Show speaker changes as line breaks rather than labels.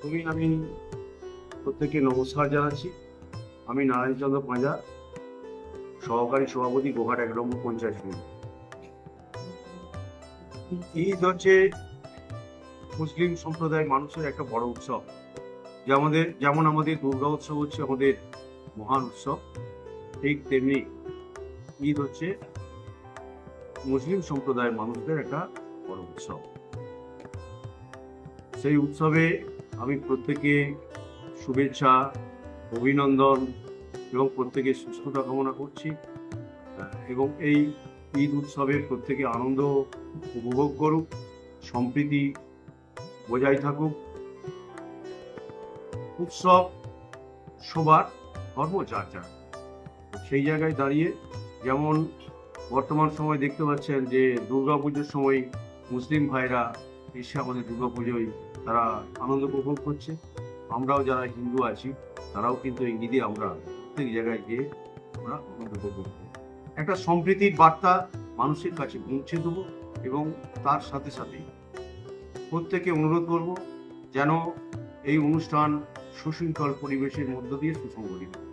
প্রথমেই আমি প্রত্যেককে নমস্কার জানাচ্ছি। আমি নারায়ণচন্দ্র পাঁজা, সহকারী সভাপতি গোঘাট এক নম্বর পঞ্চায়েত সমিতি। ঈদ হচ্ছে মুসলিম সম্প্রদায়ের মানুষের একটা বড় উৎসব। যে আমাদের, যেমন আমাদের দুর্গা উৎসব হচ্ছে আমাদের মহান উৎসব, ঠিক তেমনি ঈদ হচ্ছে মুসলিম সম্প্রদায়ের মানুষদের একটা বড় উৎসব। সেই উৎসবে আমি প্রত্যেকে শুভেচ্ছা, অভিনন্দন এবং প্রত্যেকের সুস্থতা কামনা করছি। এবং এই ঈদ উৎসবে প্রত্যেকে আনন্দ উপভোগ করুক, সম্প্রীতি বজায় থাকুক। উৎসব সবার ধর্ম যার যার। সেই জায়গায় দাঁড়িয়ে যেমন বর্তমান সময় দেখতে পাচ্ছেন যে দুর্গা পুজোর সময় মুসলিম ভাইরা এসে আমাদের দুর্গা পুজোয় তারা আনন্দ উপভোগ করছে আমরাও যারা হিন্দু আছি, তারাও কিন্তু এই ঈদে আমরা প্রত্যেক জায়গায় গিয়ে আমরা আনন্দ উপভোগ একটা সম্প্রীতির বার্তা মানুষের কাছে পৌঁছে দেবো এবং তার সাথে সাথে প্রত্যেকে অনুরোধ করব যেন এই অনুষ্ঠান সুশৃঙ্খল পরিবেশের মধ্য দিয়ে সুসংগঠিত।